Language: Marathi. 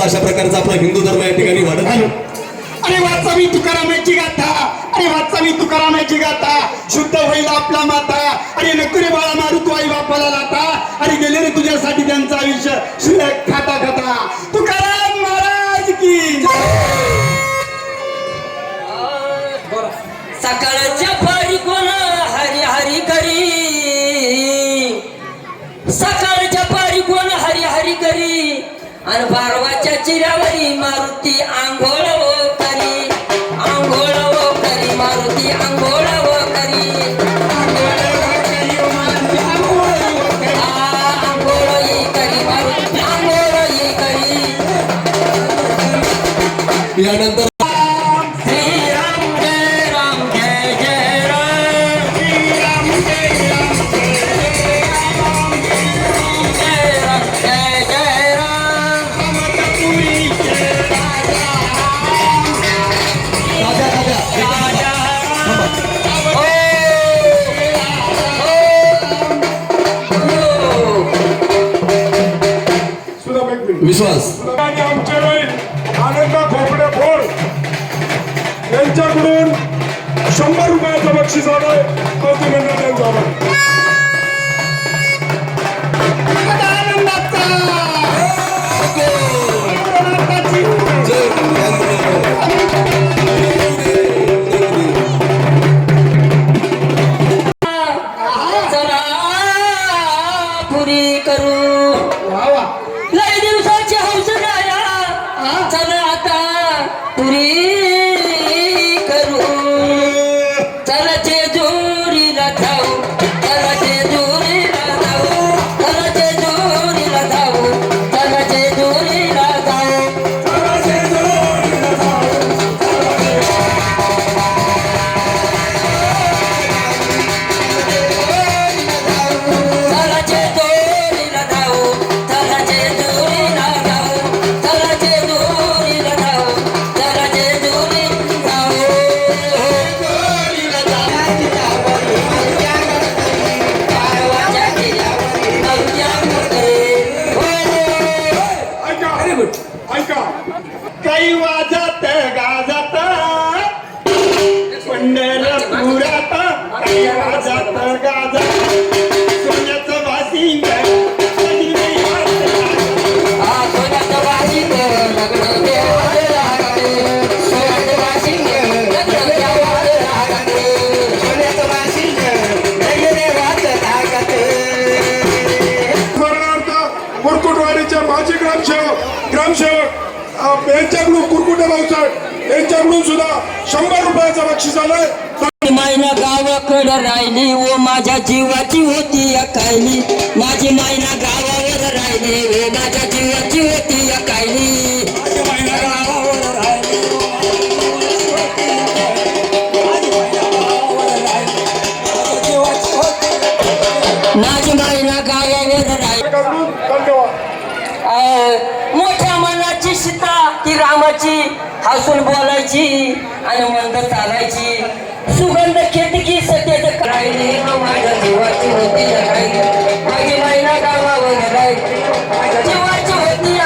वाढायचा अशा प्रकारचा आपला हिंदू धर्म या ठिकाणी वाढत आहे. अरे वाचा मी तुकारामाची गाथा. अरे वाचा मी तुकारामाची गाथा. शुद्ध होईल आपला माता. अरे नकुरे Hari Maruti Anggol Siz onu, यांच्याकडून कुरकुटे भाऊसाहेब यांच्याकडून सुद्धा शंभर रुपयाचा बक्षीस आलाय. मायना गावाकडं राहिली व माझ्या जीवाची होती अकायली माझी मायना गावावर राहिली व माझ्या जीवाची होती अकायली माझी मायना गावावर राहिली मोठ्या मन यायची सीता ती रामाची हसून बोलायची आणि मंद चालायची. सुगंध खेतकी सत्याच राहिली माझ्या जीवाची होती माझी महिना गावावर जीवाची होती